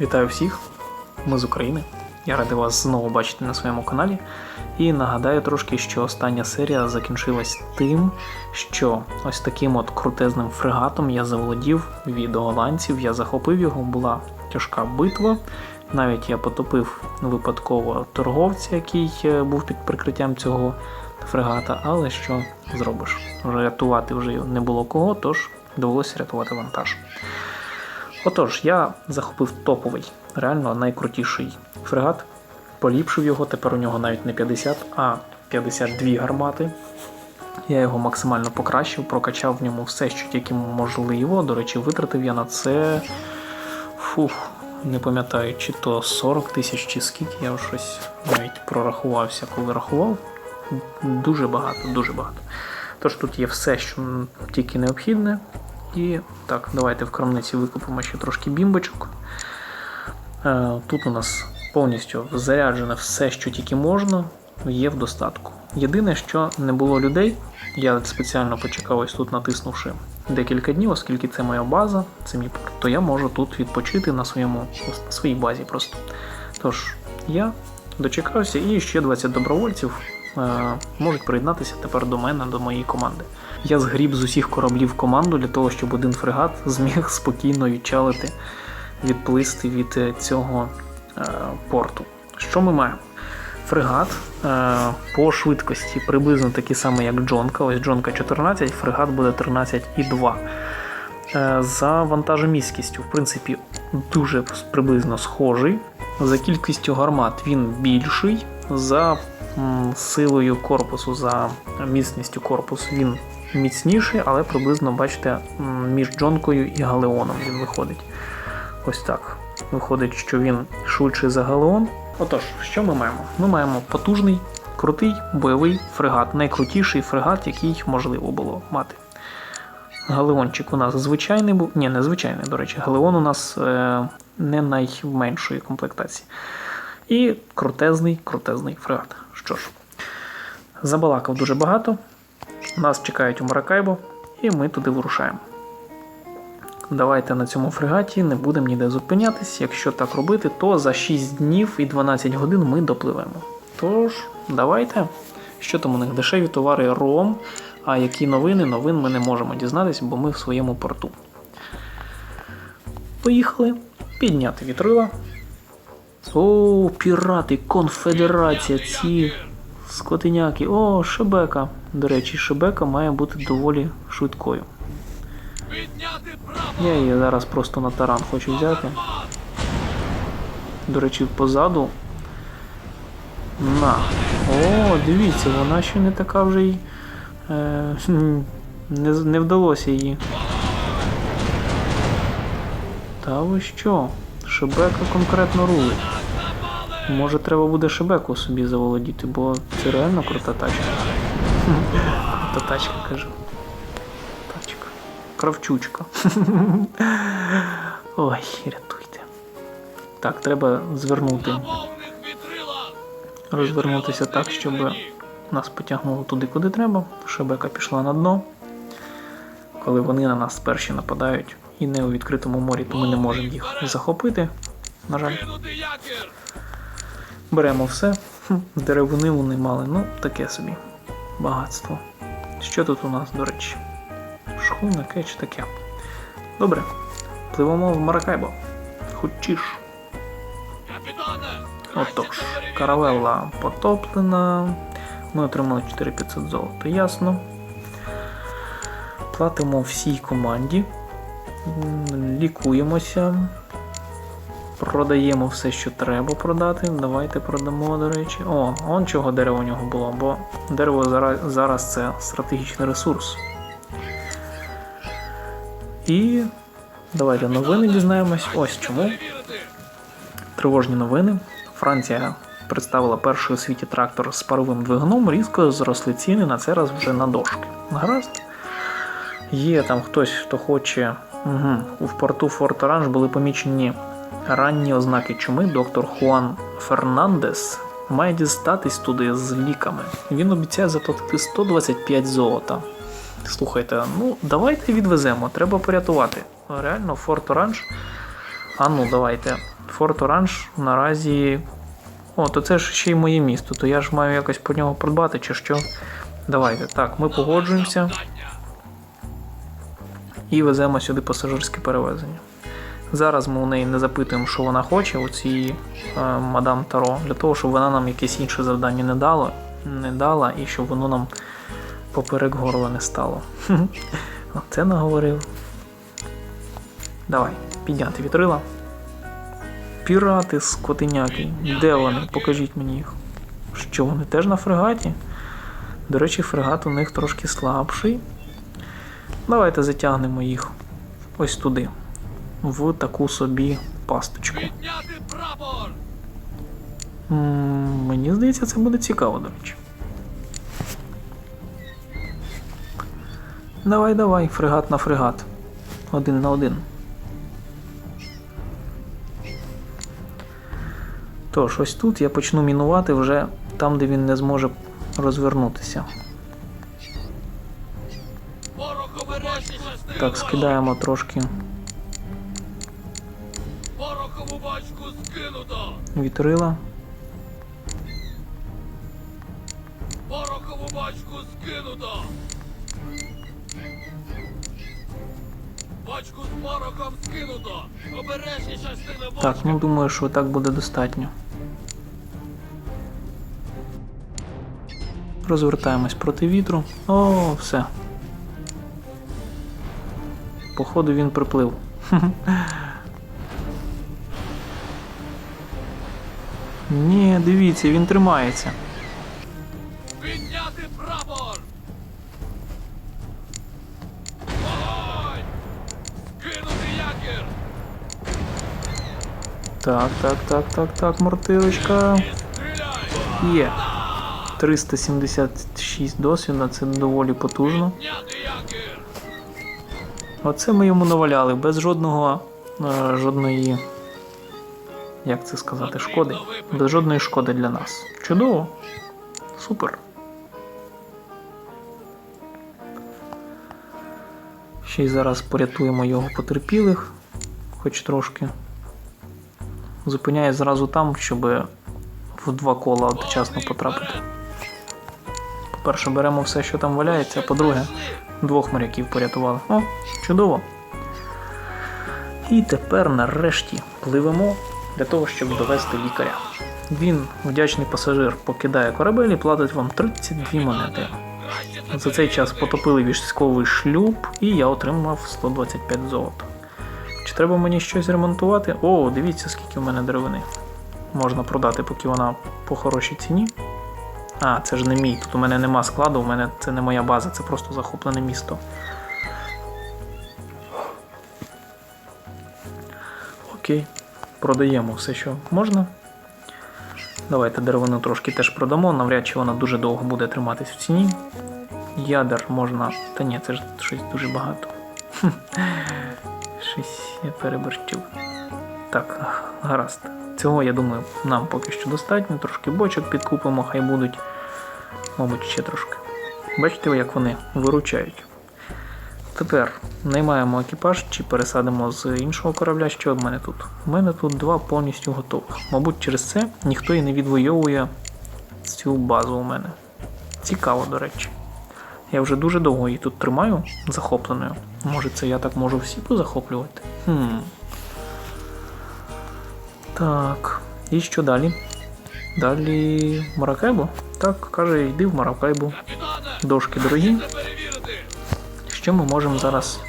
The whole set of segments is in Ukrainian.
Вітаю всіх! Ми з України. Я радий вас знову бачити на своєму каналі. І нагадаю трошки, що остання серія закінчилась тим, що ось таким от крутезним фрегатом я заволодів від голландців, я захопив його, була тяжка битва. Навіть я потопив випадково торговця, який е, був під прикриттям цього фрегата, але що зробиш? Рятувати вже не було кого, тож довелося рятувати вантаж. Отож, я захопив топовий, реально найкрутіший фрегат, поліпшив його, тепер у нього навіть не 50, а 52 гармати. Я його максимально покращив, прокачав в ньому все, що тільки можливо. До речі, витратив я на це. Фух, не пам'ятаю, чи то 40 тисяч, чи скільки, я щось навіть прорахувався, коли рахував. Дуже багато, дуже багато. Тож тут є все, що тільки необхідне. І так, давайте в крамниці викупимо ще трошки бімбочок. Е, Тут у нас повністю заряджене все, що тільки можна, є в достатку. Єдине, що не було людей, я спеціально почекав ось тут, натиснувши декілька днів, оскільки це моя база, це мій порт, то я можу тут відпочити на своєму своїй базі просто. Тож я дочекався, і ще 20 добровольців можуть приєднатися тепер до мене, до моєї команди. Я згріб з усіх кораблів команду для того, щоб один фрегат зміг спокійно відчалити, відплисти від е, цього е, порту. Що ми маємо? Фрегат е, по швидкості приблизно такий самий, як Джонка. Ось Джонка 14, фрегат буде 13,2. Е, за вантажомісткістю, в принципі, дуже приблизно схожий. За кількістю гармат він більший. За силою корпусу, за міцністю корпусу він міцніший, але приблизно, бачите, між Джонкою і Галеоном він виходить. Ось так. Виходить, що він швидший за Галеон. Отож, що ми маємо? Ми маємо потужний, крутий бойовий фрегат, найкрутіший фрегат, який можливо було мати. Галеончик у нас звичайний був. Ні, не звичайний, до речі, Галеон у нас е, не найменшої комплектації. І крутезний, крутезний фрегат. Що ж, забалакав дуже багато. Нас чекають у Маракайбо, і ми туди вирушаємо. Давайте на цьому фрегаті не будемо ніде зупинятись. Якщо так робити, то за 6 днів і 12 годин ми допливемо. Тож, давайте. Що там у них? Дешеві товари ром. А які новини? Новин ми не можемо дізнатися, бо ми в своєму порту. Поїхали. Підняти вітрила. О, пірати, конфедерація, ці скотиняки. О, шебека. До речі, шебека має бути доволі швидкою. Я її зараз просто на таран хочу взяти. До речі, позаду. На. О, дивіться, вона ще не така вже й. Е, не, не вдалося її. Та ви що? Шебека конкретно рулить. Може треба буде шебеку собі заволодіти, бо це реально крута тачка. Крута тачка, кажу. Тачка. Кравчучка. Ой, рятуйте. Так, треба звернути. Розвернутися так, щоб нас потягнуло туди, куди треба. Шебека пішла на дно. Коли вони на нас перші нападають і не у відкритому морі, то ми не можемо їх захопити. На жаль. Беремо все. Деревини вони мали, ну таке собі. Багатство. Що тут у нас, до речі? Шхуна, кетч таке. Добре. Пливемо в Маракайбо. Хочеш. Отож, каравелла потоплена. Ми отримали 4500 золота, ясно. Платимо всій команді. Лікуємося. Продаємо все, що треба продати. Давайте продамо, до речі. О, он чого дерево у нього було, бо дерево зараз, зараз це стратегічний ресурс. І давайте новини дізнаємось. Ось чому. Тривожні новини. Франція представила перший у світі трактор з паровим двигуном, різко зросли ціни на цей раз вже на дошки. Гаразд. Є там хтось, хто хоче. Угу. У порту Форт Оранж були помічені ранні ознаки чуми. Доктор Хуан Фернандес має дістатись туди з ліками. Він обіцяє заплатити 125 золота. Слухайте, ну давайте відвеземо, треба порятувати. Реально, Форт Оранж. А ну, давайте. Форт Оранж наразі. О, то це ж ще й моє місто, то я ж маю якось про нього подбати, чи що. Давайте. Так, ми погоджуємося і веземо сюди пасажирське перевезення. Зараз ми у неї не запитуємо, що вона хоче, у цій е, мадам Таро, для того, щоб вона нам якесь інше завдання не дала, не дала і щоб воно нам поперек горла не стало. Оце наговорив. Давай, підняти вітрила. Пірати скотиняки. Де вони? Покажіть мені їх. Що вони теж на фрегаті? До речі, фрегат у них трошки слабший. Давайте затягнемо їх ось туди. В таку собі пасточку. М, Мені здається, це буде цікаво, до речі. Давай, давай, фрегат на фрегат. Один на один. Тож, ось тут я почну мінувати вже там, де він не зможе розвернутися. Так, скидаємо трошки вітрила. Порохову бочку скинуто! Бочку з порохом скинуто! Обережні частини бочки! Так, ну думаю, що так буде достатньо. Розвертаємось проти вітру. О, все. Походу він приплив. Ні, дивіться, він тримається. Підняти прапор! Вогонь! Скинути якір! Так, так, так, так, так, стріляй! Є. 376 досвіда, це доволі потужно. Оце ми йому наваляли без жодного е, жодної. Як це сказати, шкоди? Без жодної шкоди для нас. Чудово. Супер. Ще й зараз порятуємо його потерпілих, хоч трошки. Зупиняє зразу там, щоб в два кола одночасно потрапити. По-перше, беремо все, що там валяється, а по-друге, двох моряків порятували. О, чудово. І тепер нарешті пливемо для того, щоб довести лікаря. Він, вдячний пасажир, покидає корабель і платить вам 32 монети. За цей час потопили військовий шлюб, і я отримав 125 золота. Чи треба мені щось ремонтувати? О, дивіться, скільки в мене деревини. Можна продати, поки вона по хорошій ціні. А, це ж не мій. Тут у мене нема складу, у мене це не моя база, це просто захоплене місто. Окей, продаємо все, що можна. Давайте деревину трошки теж продамо, навряд чи вона дуже довго буде триматись в ціні. Ядер можна. Та ні, це ж щось дуже багато. Щось я переборщив. Так, гаразд. Цього, я думаю, нам поки що достатньо. Трошки бочок підкупимо, хай будуть. Мабуть, ще трошки. Бачите, як вони виручають. Тепер наймаємо екіпаж чи пересадимо з іншого корабля. Що в мене тут? У мене тут два повністю готових. Мабуть, через це ніхто і не відвоює цю базу у мене. Цікаво, до речі. Я вже дуже довго її тут тримаю захопленою. Може, це я так можу всі позахоплювати? Хм. Так. І що далі? Далі Маракайбо? Так, каже, йди в Маракайбо. Дошки дорогі. Що ми можемо зараз?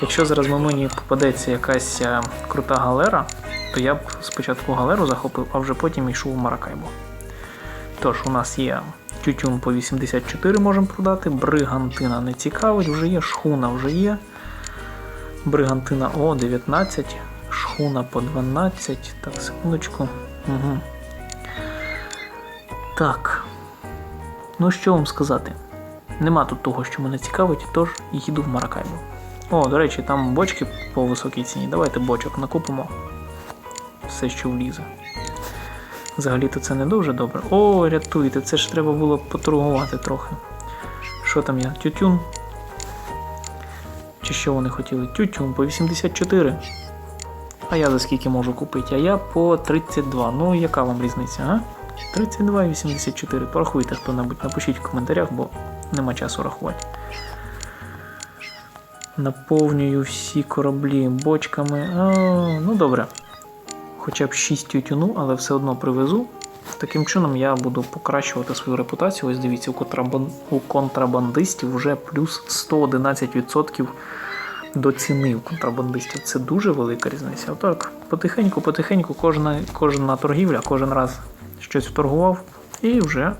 Якщо зараз мені попадеться якась е, крута галера, то я б спочатку галеру захопив, а вже потім йшов в Маракайбо. Тож, у нас є тютюн по 84 можемо продати, бригантина не цікавить, вже є, шхуна вже є. Бригантина О 19, шхуна по 12. Так, секундочку. Угу. Так. Ну що вам сказати? Нема тут того, що мене цікавить, тож їду в Маракайбо. О, до речі, там бочки по високій ціні. Давайте бочок накупимо. Все, що влізе. Взагалі-то це не дуже добре. О, рятуйте, це ж треба було поторгувати трохи. Що там я? Тютюн? Чи що вони хотіли? Тютюн по 84. А я за скільки можу купити? А я по 32. Ну, яка вам різниця, а? 32 і 84. Порахуйте хто-небудь, напишіть в коментарях, бо нема часу рахувати. Наповнюю всі кораблі бочками. А, ну добре. Хоча б 6 тютюну, але все одно привезу. Таким чином я буду покращувати свою репутацію. Ось дивіться, у, контрабан... у контрабандистів вже плюс 111% до ціни у контрабандистів. Це дуже велика різниця. Отак, потихеньку, потихеньку, кожна, кожна торгівля, кожен раз щось вторгував і вже.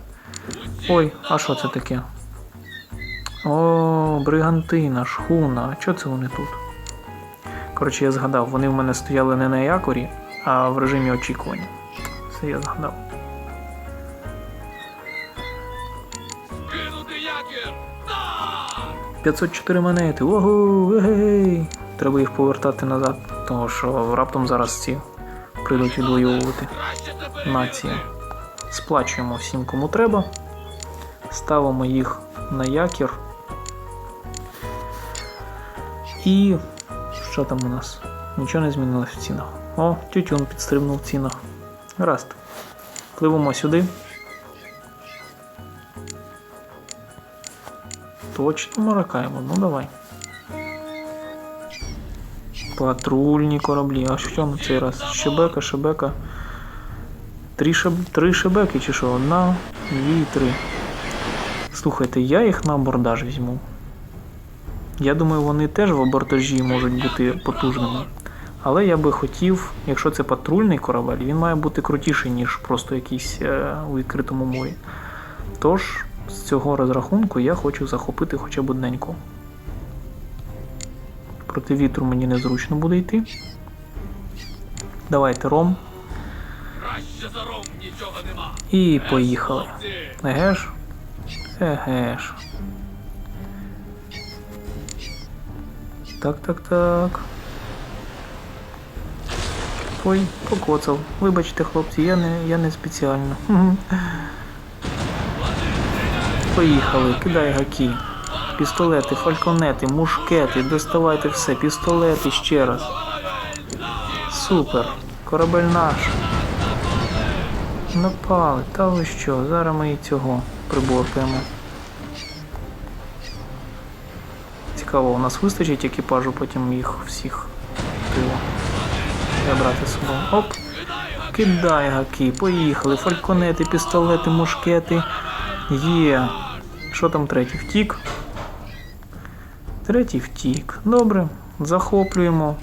Ой, а що це таке? О, бригантина, шхуна. А чого це вони тут? Коротше, я згадав, вони в мене стояли не на якорі, а в режимі очікування. Все я згадав. Кинути якір! Так! 504 монети. Ого, егей. Треба їх повертати назад, тому що раптом зараз ці прийдуть відвоювати нації. Сплачуємо всім, кому треба. Ставимо їх на якір. І що там у нас? Нічого не змінилось в цінах. О, тютюн підстрибнув в цінах. Гаразд. Пливемо сюди. Точно маракаємо, ну давай. Патрульні кораблі. А що на цей раз? Шебека, шебека. Три, шеб... три шебеки чи що? Одна, дві, три. Слухайте, я їх на абордаж візьму. Я думаю, вони теж в абордажі можуть бути потужними. Але я би хотів, якщо це патрульний корабель, він має бути крутіший, ніж просто якийсь е, у відкритому морі. Тож, з цього розрахунку я хочу захопити хоча б одненьку. Проти вітру мені незручно буде йти. Давайте ром. І поїхали. Хлопці! Еге ж? Еге ж. Так, так, так. Ой, покоцав. Вибачте, хлопці, я не, я не спеціально. Поїхали, кидай гаки. Пістолети, фальконети, мушкети, доставайте все, пістолети ще раз. Супер. Корабель наш. Напали, та ви що, зараз ми і цього приборкаємо. Цікаво, у нас вистачить екіпажу, потім їх всіх пиво. Я брати з собою. Оп! Кидай гаки, поїхали. Фальконети, пістолети, мушкети. Є. Що там третій? Втік? Третій втік. Добре. Захоплюємо.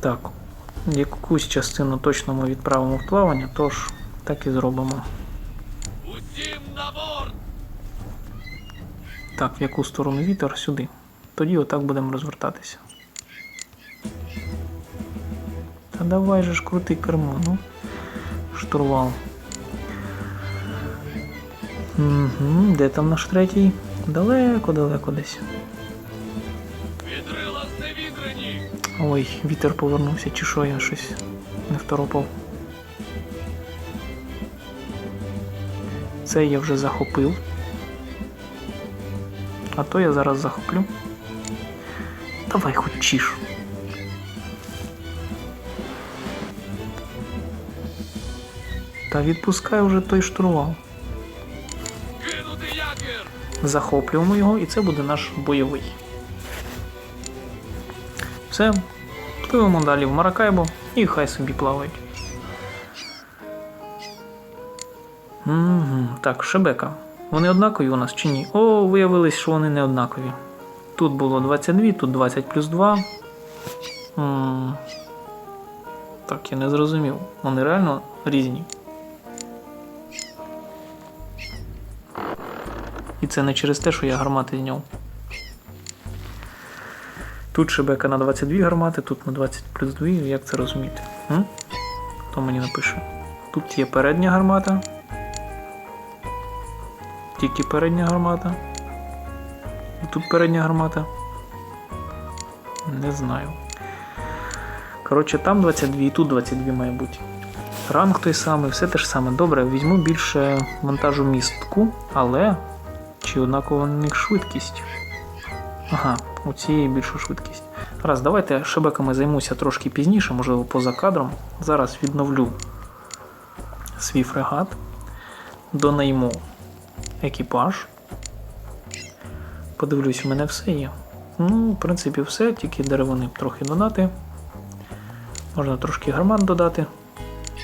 Так, якусь частину точно ми відправимо в плавання, тож так і зробимо. Так, в яку сторону вітер? Сюди. Тоді отак будемо розвертатися. Та давай же ж крути кермо, ну. Штурвал. Угу, де там наш третій? Далеко, далеко десь. Відрила зневітрені! Ой, вітер повернувся, чи що я щось не второпав. Це я вже захопив. А то я зараз захоплю. Давай хоч чіш. Та відпускай вже той штурвал. Захоплюємо його, і це буде наш бойовий. Все. Пливемо далі в Маракайбо і хай собі плавають. Угу. Так, Шебека. Вони однакові у нас чи ні? О, виявилось, що вони не однакові. Тут було 22, тут 20 плюс 2. м Так, я не зрозумів. Вони реально різні. І це не через те, що я гармати зняв. Тут шебека на 22 гармати, тут на 20 плюс 2, як це розуміти? М? Хто мені напише? Тут є передня гармата. Тільки передня гармата. І тут передня гармата. Не знаю. Коротше, там 22 і тут 22 має бути. Ранг той самий, все те ж саме. Добре, візьму більше вантажу містку, але чи однакова в них швидкість? Ага, у цієї більша швидкість. Раз, давайте шебеками займуся трошки пізніше, можливо, поза кадром. Зараз відновлю свій фрегат, донайму екіпаж. Подивлюсь, у мене все є. Ну, в принципі, все, тільки деревини трохи додати. Можна трошки гармат додати.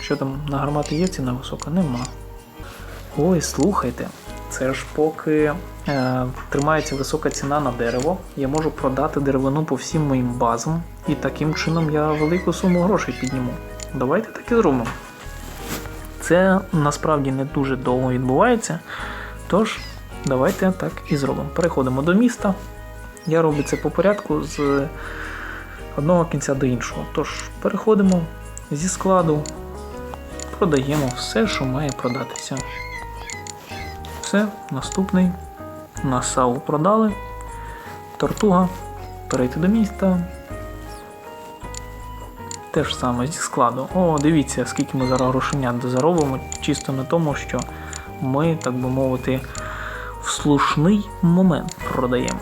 Що там на гармати є ціна висока? Нема. Ой, слухайте, це ж поки е, тримається висока ціна на дерево, я можу продати деревину по всім моїм базам, і таким чином я велику суму грошей підніму. Давайте так і зробимо. Це насправді не дуже довго відбувається. Тож, давайте так і зробимо. Переходимо до міста. Я роблю це по порядку з одного кінця до іншого. Тож, переходимо зі складу, продаємо все, що має продатися. Все, наступний. Насаву продали. Тортуга. Перейти до міста. Те ж саме зі складу. О, дивіться, скільки ми зараз грошенят заробимо, чисто на тому, що ми, так би мовити, в слушний момент продаємо.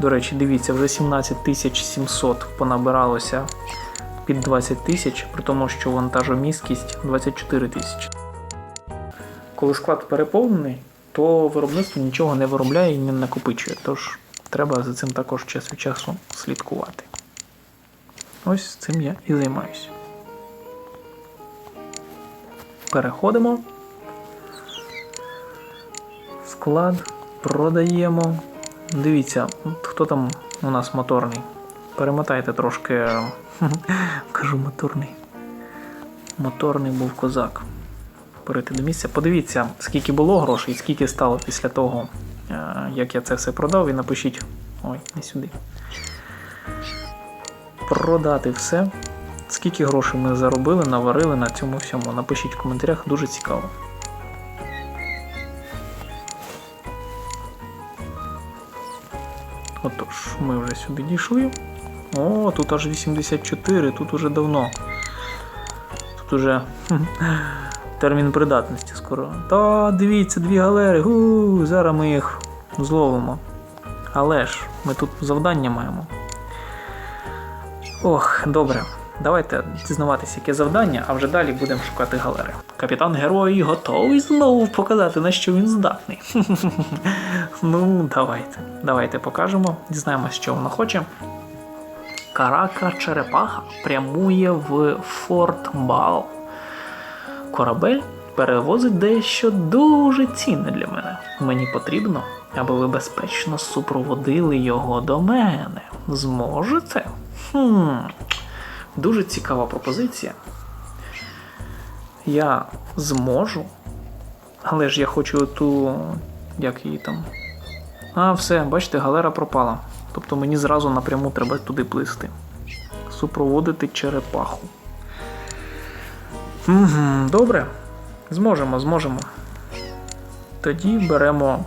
До речі, дивіться, вже 17 700 понабиралося під 20 тисяч, при тому, що вантажомісткість 24 тисячі. Коли склад переповнений, то виробництво нічого не виробляє і не накопичує. Тож треба за цим також час від часу слідкувати. Ось цим я і займаюся. Переходимо. Склад продаємо. Дивіться, хто там у нас моторний. Перемотайте трошки. Кажу моторний. Моторний був козак. Перейти до місця. Подивіться, скільки було грошей, скільки стало після того, е, як я це все продав, і напишіть. Ой, не сюди. Продати все. Скільки грошей ми заробили, наварили на цьому всьому. Напишіть в коментарях, дуже цікаво. Отож, ми вже сюди дійшли. О, тут аж 84, тут уже давно. Тут уже термін придатності скоро. Та дивіться, дві галери. Гу, зараз ми їх зловимо. Але ж, ми тут завдання маємо. Ох, добре. Давайте дізнаватися, яке завдання, а вже далі будемо шукати галери. Капітан герой готовий знову показати, на що він здатний. ну, давайте. Давайте покажемо, дізнаємося, що вона хоче. Карака Черепаха прямує в Форт Бал. Корабель перевозить дещо дуже цінне для мене. Мені потрібно, аби ви безпечно супроводили його до мене. Зможете? Хм. Дуже цікава пропозиція. Я зможу. Але ж я хочу ту. Як її там. А, все, бачите, галера пропала. Тобто мені зразу напряму треба туди плисти. Супроводити черепаху. Добре. Зможемо, зможемо. Тоді беремо.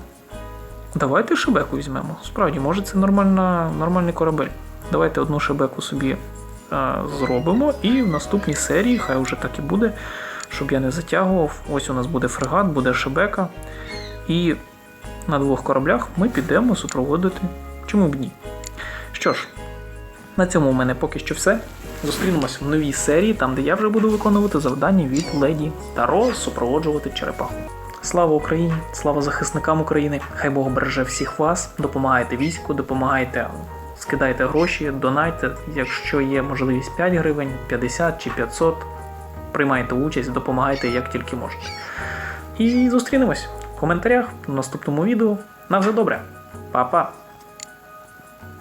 Давайте шебеку візьмемо. Справді, може це нормальна, нормальний корабель. Давайте одну шебеку собі зробимо, і в наступній серії, хай вже так і буде, щоб я не затягував. Ось у нас буде фрегат, буде шебека. І на двох кораблях ми підемо супроводити. Чому б ні? Що ж, на цьому у мене поки що все. Зустрінемось в новій серії, там де я вже буду виконувати завдання від леді Таро супроводжувати черепаху. Слава Україні! Слава захисникам України! Хай Бог береже всіх вас, допомагайте війську, допомагайте, скидайте гроші, донайте, якщо є можливість 5 гривень, 50 чи 500. Приймайте участь, допомагайте як тільки можете. І зустрінемось в коментарях в наступному відео. На все добре. Па-па!